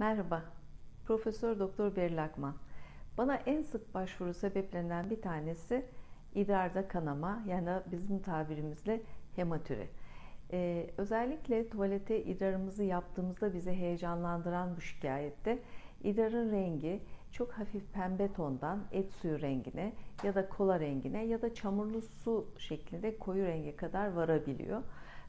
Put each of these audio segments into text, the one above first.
Merhaba, Profesör Doktor Beril Akman. Bana en sık başvuru sebeplerinden bir tanesi idrarda kanama yani bizim tabirimizle hematüri. Ee, özellikle tuvalete idrarımızı yaptığımızda bizi heyecanlandıran bu şikayette idrarın rengi çok hafif pembe tondan et suyu rengine ya da kola rengine ya da çamurlu su şeklinde koyu renge kadar varabiliyor.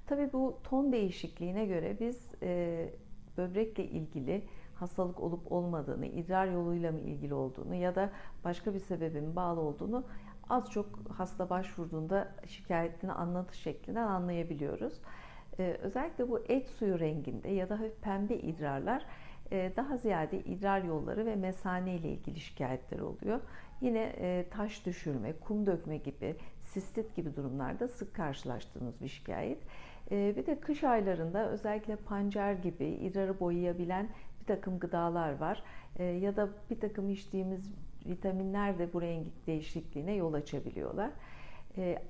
Tabii bu ton değişikliğine göre biz e, böbrekle ilgili hastalık olup olmadığını, idrar yoluyla mı ilgili olduğunu ya da başka bir sebebin bağlı olduğunu az çok hasta başvurduğunda şikayetini anlatış şeklinden anlayabiliyoruz. Ee, özellikle bu et suyu renginde ya da hafif pembe idrarlar daha ziyade idrar yolları ve mesane ile ilgili şikayetler oluyor. Yine e, taş düşürme, kum dökme gibi, sistit gibi durumlarda sık karşılaştığımız bir şikayet. E, bir de kış aylarında özellikle pancar gibi idrarı boyayabilen bir takım gıdalar var. Ya da bir takım içtiğimiz vitaminler de bu renk değişikliğine yol açabiliyorlar.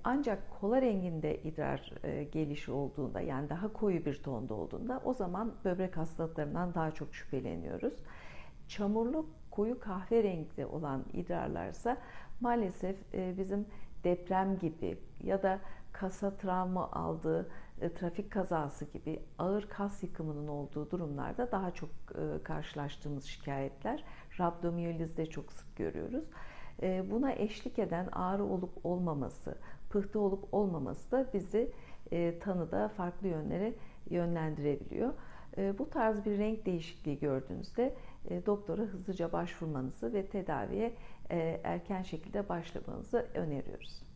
Ancak kola renginde idrar gelişi olduğunda yani daha koyu bir tonda olduğunda o zaman böbrek hastalıklarından daha çok şüpheleniyoruz. Çamurlu koyu kahverengi olan idrarlarsa maalesef bizim deprem gibi ya da kasa travma aldığı trafik kazası gibi ağır kas yıkımının olduğu durumlarda daha çok karşılaştığımız şikayetler. Rabdomiyolizde çok sık görüyoruz. Buna eşlik eden ağrı olup olmaması, pıhtı olup olmaması da bizi tanıda farklı yönlere yönlendirebiliyor. Bu tarz bir renk değişikliği gördüğünüzde doktora hızlıca başvurmanızı ve tedaviye erken şekilde başlamanızı öneriyoruz.